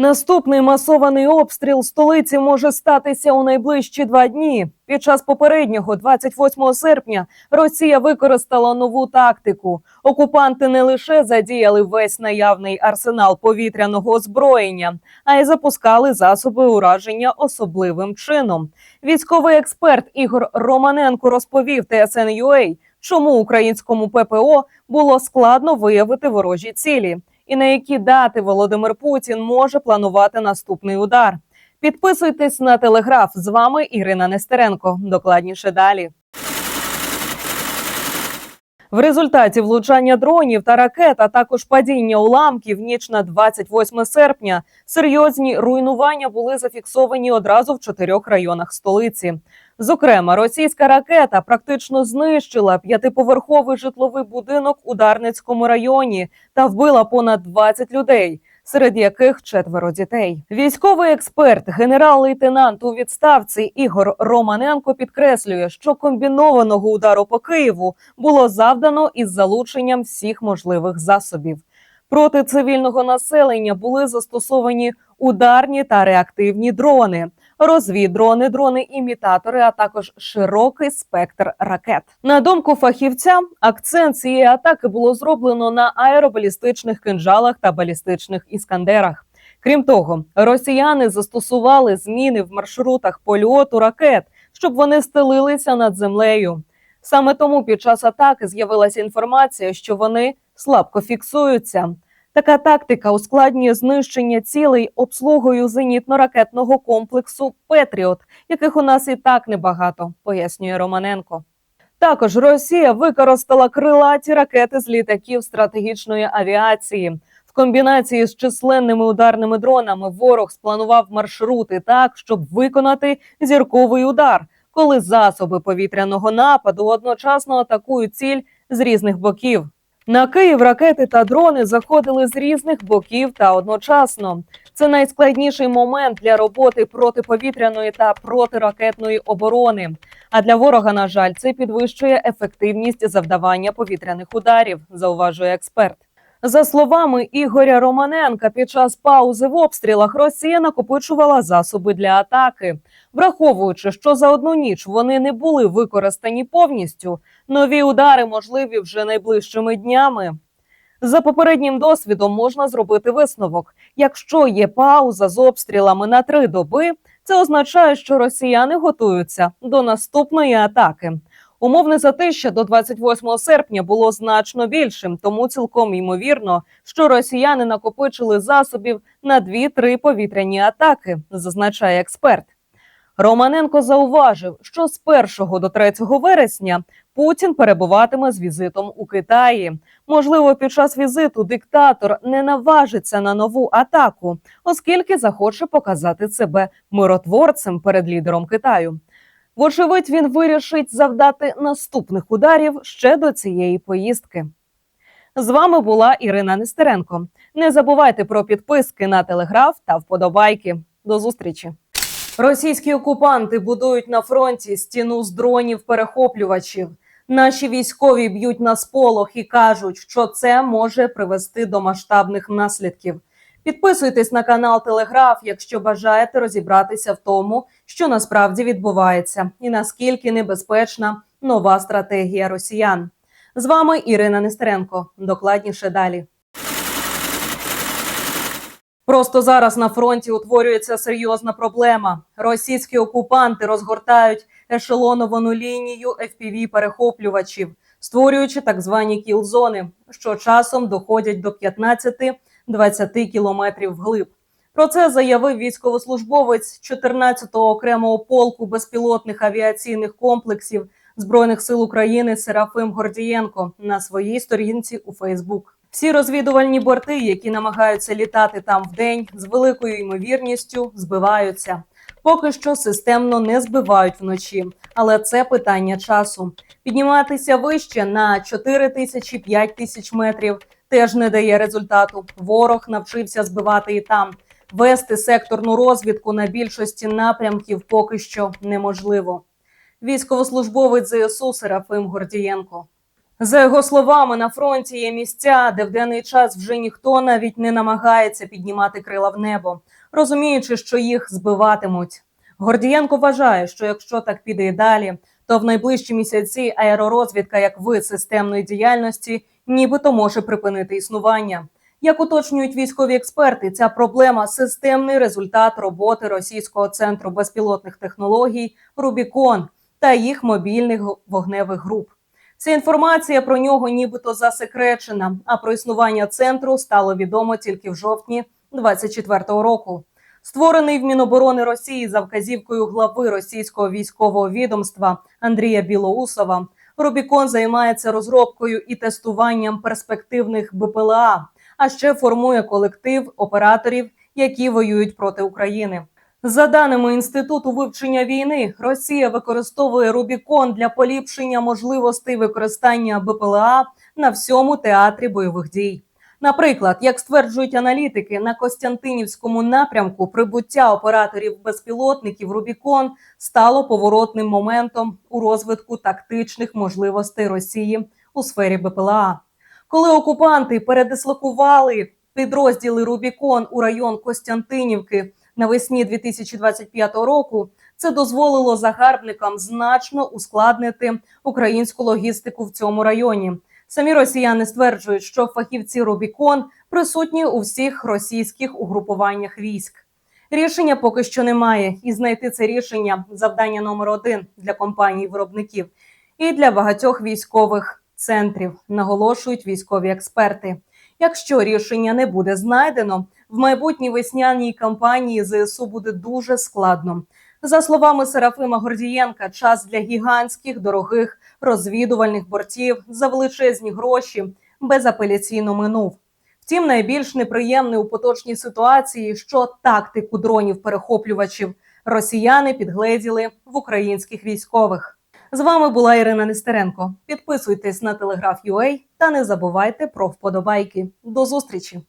Наступний масований обстріл столиці може статися у найближчі два дні. Під час попереднього, 28 серпня, Росія використала нову тактику. Окупанти не лише задіяли весь наявний арсенал повітряного озброєння, а й запускали засоби ураження особливим чином. Військовий експерт Ігор Романенко розповів TSN.ua, чому українському ППО було складно виявити ворожі цілі і на які дати Володимир Путін може планувати наступний удар. Підписуйтесь на телеграф. З вами Ірина Нестеренко. Докладніше далі. В результаті влучання дронів та ракет, а також падіння уламків ніч на 28 серпня, серйозні руйнування були зафіксовані одразу в чотирьох районах столиці. Зокрема, російська ракета практично знищила п'ятиповерховий житловий будинок у Дарницькому районі та вбила понад 20 людей, серед яких четверо дітей. Військовий експерт, генерал-лейтенант у відставці Ігор Романенко підкреслює, що комбінованого удару по Києву було завдано із залученням всіх можливих засобів. Проти цивільного населення були застосовані ударні та реактивні дрони, розвіддрони, дрони-імітатори, а також широкий спектр ракет. На думку фахівця, акцент цієї атаки було зроблено на аеробалістичних кинжалах та балістичних іскандерах. Крім того, росіяни застосували зміни в маршрутах польоту ракет, щоб вони стелилися над землею. Саме тому під час атаки з'явилася інформація, що вони слабко фіксуються. Така тактика ускладнює знищення цілей обслугою зенітно-ракетного комплексу Петріот, яких у нас і так небагато, пояснює Романенко. Також Росія використала крилаті ракети з літаків стратегічної авіації. В комбінації з численними ударними дронами ворог спланував маршрути так, щоб виконати зірковий удар, коли засоби повітряного нападу одночасно атакують ціль з різних боків. На Київ ракети та дрони заходили з різних боків та одночасно. Це найскладніший момент для роботи протиповітряної та протиракетної оборони. А для ворога, на жаль, це підвищує ефективність завдавання повітряних ударів, зауважує експерт. За словами Ігоря Романенка, під час паузи в обстрілах Росія накопичувала засоби для атаки, враховуючи, що за одну ніч вони не були використані повністю. Нові удари можливі вже найближчими днями. За попереднім досвідом можна зробити висновок: якщо є пауза з обстрілами на три доби, це означає, що росіяни готуються до наступної атаки. Умовне затища до 28 серпня було значно більшим, тому цілком ймовірно, що росіяни накопичили засобів на 2-3 повітряні атаки, зазначає експерт. Романенко зауважив, що з 1 до 3 вересня Путін перебуватиме з візитом у Китаї. Можливо, під час візиту диктатор не наважиться на нову атаку, оскільки захоче показати себе миротворцем перед лідером Китаю. Вочевидь, він вирішить завдати наступних ударів ще до цієї поїздки. З вами була Ірина Нестеренко. Не забувайте про підписки на телеграф та вподобайки. До зустрічі. Російські окупанти будують на фронті стіну з дронів перехоплювачів. Наші військові б'ють на сполох і кажуть, що це може привести до масштабних наслідків. Підписуйтесь на канал Телеграф, якщо бажаєте розібратися в тому, що насправді відбувається, і наскільки небезпечна нова стратегія росіян. З вами Ірина Нестеренко. Докладніше далі. Просто зараз на фронті утворюється серйозна проблема. Російські окупанти розгортають ешелоновану лінію fpv перехоплювачів, створюючи так звані кіл-зони, що часом доходять до 15-20 кілометрів вглиб. Про це заявив військовослужбовець 14-го окремого полку безпілотних авіаційних комплексів збройних сил України Серафим Гордієнко на своїй сторінці у Фейсбук. Всі розвідувальні борти, які намагаються літати там вдень, з великою ймовірністю збиваються. Поки що системно не збивають вночі, але це питання часу. Підніматися вище на 4 тисячі 5 тисяч метрів теж не дає результату. Ворог навчився збивати і там. Вести секторну розвідку на більшості напрямків поки що неможливо. Військовослужбовець ЗСУ Серафим Гордієнко. За його словами, на фронті є місця, де в денний час вже ніхто навіть не намагається піднімати крила в небо, розуміючи, що їх збиватимуть. Гордієнко вважає, що якщо так піде і далі, то в найближчі місяці аеророзвідка як вид системної діяльності нібито може припинити існування. Як уточнюють військові експерти, ця проблема системний результат роботи російського центру безпілотних технологій Рубікон та їх мобільних вогневих груп. Ця інформація про нього нібито засекречена. А про існування центру стало відомо тільки в жовтні 24-го року. Створений в Міноборони Росії за вказівкою глави російського військового відомства Андрія Білоусова, Рубікон займається розробкою і тестуванням перспективних БПЛА, а ще формує колектив операторів, які воюють проти України. За даними інституту вивчення війни, Росія використовує Рубікон для поліпшення можливостей використання БПЛА на всьому театрі бойових дій. Наприклад, як стверджують аналітики, на Костянтинівському напрямку прибуття операторів безпілотників Рубікон стало поворотним моментом у розвитку тактичних можливостей Росії у сфері БПЛА. Коли окупанти передислокували підрозділи Рубікон у район Костянтинівки навесні 2025 року, це дозволило загарбникам значно ускладнити українську логістику в цьому районі. Самі росіяни стверджують, що фахівці Рубікон присутні у всіх російських угрупуваннях військ. Рішення поки що немає, і знайти це рішення завдання номер один для компаній виробників і для багатьох військових центрів, наголошують військові експерти. Якщо рішення не буде знайдено, в майбутній весняній кампанії ЗСУ буде дуже складно. За словами Серафима Гордієнка, час для гігантських дорогих розвідувальних бортів за величезні гроші безапеляційно минув. Втім, найбільш неприємне у поточній ситуації, що тактику дронів перехоплювачів росіяни підгледіли в українських військових. З вами була Ірина Нестеренко. Підписуйтесь на телеграф UA та не забувайте про вподобайки. До зустрічі!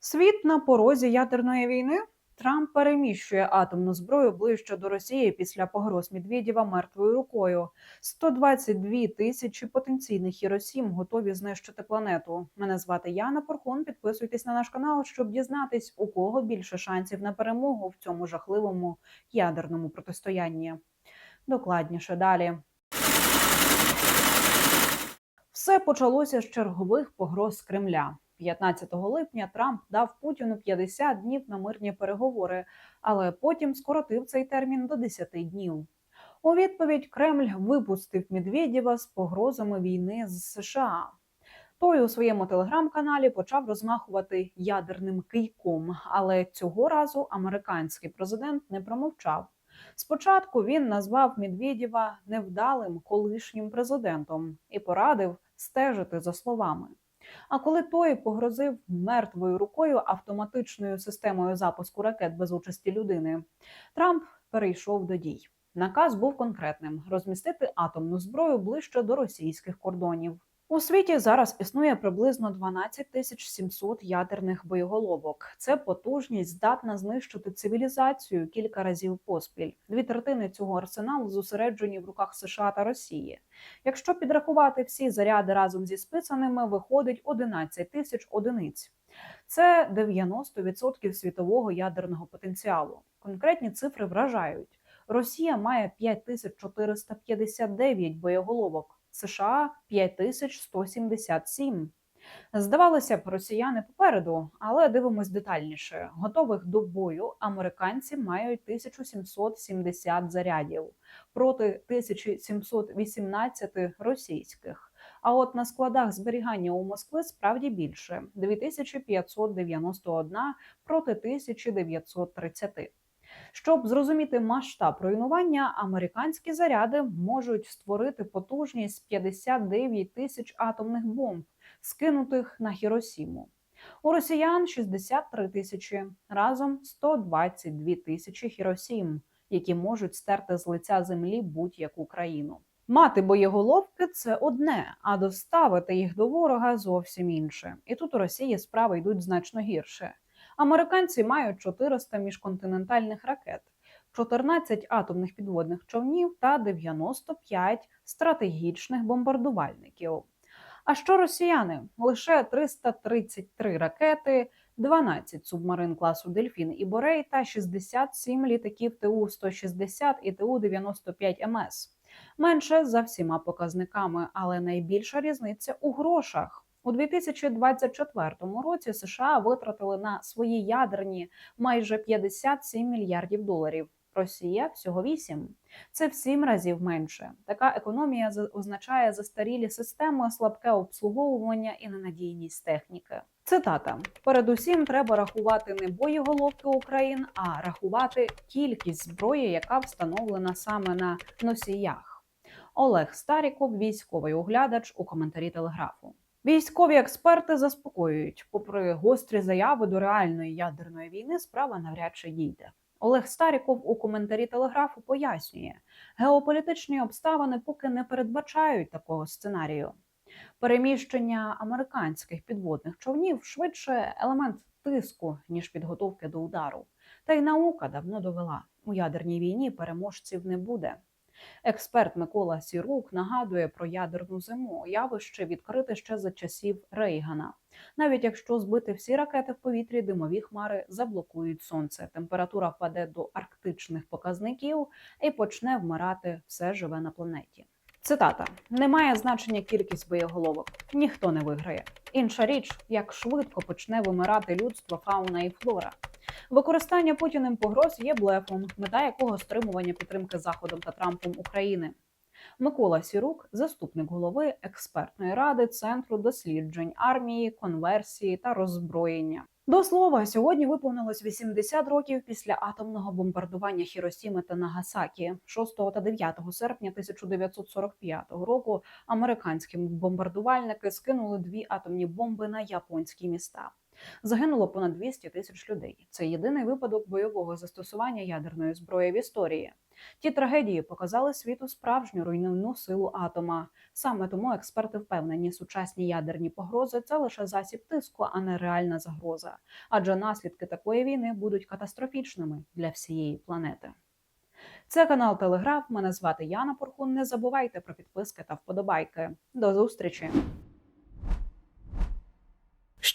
Світ на порозі ядерної війни. Трамп переміщує атомну зброю ближче до Росії після погроз Медведєва мертвою рукою. 122 тисячі потенційних Хіросім готові знищити планету. Мене звати Яна Порхун. Підписуйтесь на наш канал, щоб дізнатись, у кого більше шансів на перемогу в цьому жахливому ядерному протистоянні. Докладніше далі. Все почалося з чергових погроз Кремля. 15 липня Трамп дав Путіну 50 днів на мирні переговори, але потім скоротив цей термін до 10 днів. У відповідь Кремль випустив Медведєва з погрозами війни з США. Той у своєму телеграм-каналі почав розмахувати ядерним кийком, але цього разу американський президент не промовчав. Спочатку він назвав Медведєва невдалим колишнім президентом і порадив стежити за словами. А коли той погрозив мертвою рукою автоматичною системою запуску ракет без участі людини, Трамп перейшов до дій. Наказ був конкретним: розмістити атомну зброю ближче до російських кордонів. У світі зараз існує приблизно 12 тисяч 700 ядерних боєголовок. Це потужність здатна знищити цивілізацію кілька разів поспіль. Дві третини цього арсеналу зосереджені в руках США та Росії. Якщо підрахувати всі заряди разом зі списаними, виходить 11 тисяч одиниць. Це 90% світового ядерного потенціалу. Конкретні цифри вражають. Росія має 5459 боєголовок. США 5177. Здавалося б, росіяни попереду, але дивимось детальніше. Готових до бою американці мають 1770 зарядів проти 1718 російських. А от на складах зберігання у Москви справді більше 2591 проти 1930. Щоб зрозуміти масштаб руйнування, американські заряди можуть створити потужність 59 тисяч атомних бомб, скинутих на Хіросіму. У росіян 63 тисячі, разом 122 тисячі Хіросім, які можуть стерти з лиця землі будь-яку країну. Мати боєголовки це одне, а доставити їх до ворога зовсім інше. І тут у Росії справи йдуть значно гірше. Американці мають 400 міжконтинентальних ракет, 14 атомних підводних човнів та 95 стратегічних бомбардувальників. А що росіяни? Лише 333 ракети, 12 субмарин класу Дельфін і Борей та 67 літаків ТУ-160 і ТУ-95 МС. Менше за всіма показниками, але найбільша різниця у грошах. У 2024 році США витратили на свої ядерні майже 57 мільярдів доларів. Росія всього 8. Це в 7 разів менше. Така економія означає застарілі системи, слабке обслуговування і ненадійність техніки. Цитата: передусім треба рахувати не боєголовки Україн, а рахувати кількість зброї, яка встановлена саме на носіях. Олег Старіков, військовий оглядач у коментарі телеграфу. Військові експерти заспокоюють, попри гострі заяви до реальної ядерної війни, справа навряд чи дійде. Олег Старіков у коментарі телеграфу пояснює, геополітичні обставини поки не передбачають такого сценарію. Переміщення американських підводних човнів швидше елемент тиску ніж підготовки до удару. Та й наука давно довела: у ядерній війні переможців не буде. Експерт Микола Сірук нагадує про ядерну зиму, явище відкрите ще за часів Рейгана. Навіть якщо збити всі ракети в повітрі, димові хмари заблокують сонце. Температура впаде до арктичних показників і почне вмирати все живе на планеті. Цитата: немає значення кількість боєголовок, ніхто не виграє. Інша річ, як швидко почне вимирати людство, фауна і флора. Використання Путіним погроз є блефом, мета якого стримування підтримки Заходом та Трампом України. Микола Сірук, заступник голови експертної ради Центру досліджень армії, конверсії та роззброєння. До слова, сьогодні виповнилось 80 років після атомного бомбардування Хіросіми та Нагасакі. 6 та 9 серпня 1945 року американські бомбардувальники скинули дві атомні бомби на японські міста. Загинуло понад 200 тисяч людей. Це єдиний випадок бойового застосування ядерної зброї в історії. Ті трагедії показали світу справжню руйнівну силу атома. Саме тому експерти впевнені, сучасні ядерні погрози це лише засіб тиску, а не реальна загроза. Адже наслідки такої війни будуть катастрофічними для всієї планети. Це канал Телеграф. Мене звати Яна Порхун. Не забувайте про підписки та вподобайки. До зустрічі!